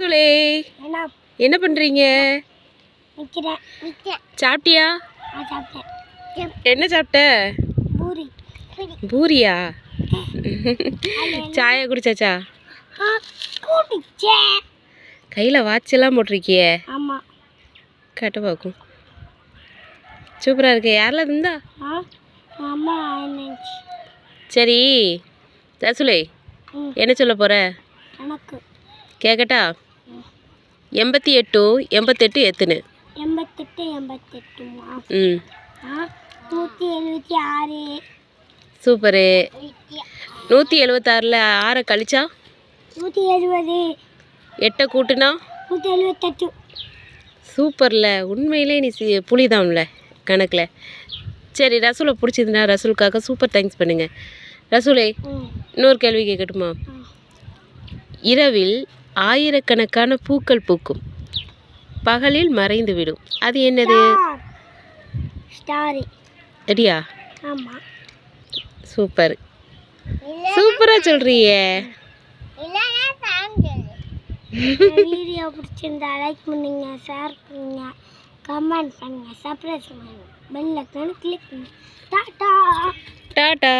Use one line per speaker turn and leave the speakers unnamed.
சுலே
என்ன? நிற்கிறேன்
சாப்பிட்டியா? என்ன சாப்பிட்ட?
பூரி. பூரி.
பூரியா? சாயா குடிச்சாச்சா? கையில் வாட்செல்லாம் போட்டிருக்கியே. கட்ட பார்க்கும். சூப்பராக இருக்கு. யாரில் இருந்தா? சரி. ரசுலே
ம்.
என்ன சொல்ல போகிற கேட்கட்டா எண்பத்தி எட்டு எண்பத்தெட்டு எத்துன்னு
எண்பத்தெட்டு எண்பத்தெட்டுமா
ம்.
நூற்றி எழுபத்தி ஆறு.
சூப்பரு. நூற்றி எழுபத்தாறில் ஆறை கழிச்சா?
நூற்றி எழுபது
எட்டை கூட்டுனா?
நூற்றி எழுபத்தெட்டு
சூப்பர்ல. உண்மையிலே நீ சி புலிதான்ல கணக்கில். சரி ரசூலை பிடிச்சதுன்னா ரசூலுக்காக சூப்பர் தேங்க்ஸ் பண்ணுங்க. ரசூலே இன்னொரு கேள்வி கேட்கட்டுமா. இரவில் ஆயிரக்கணக்கான பூக்கள் பூக்கும். பகலில் மறைந்து விடும். அது என்னது? ரெடியா சூப்பர். சூப்பராக சொல்றியே.
வீடியோ பிடிச்சிருந்தா லைக் பண்ணுங்க ஷேர் பண்ணுங்க கமெண்ட் பண்ணுங்க பண்ணுங்க பெல் ஐக்கான கிளிக் பண்ணுங்க. டாடா.
டாடா.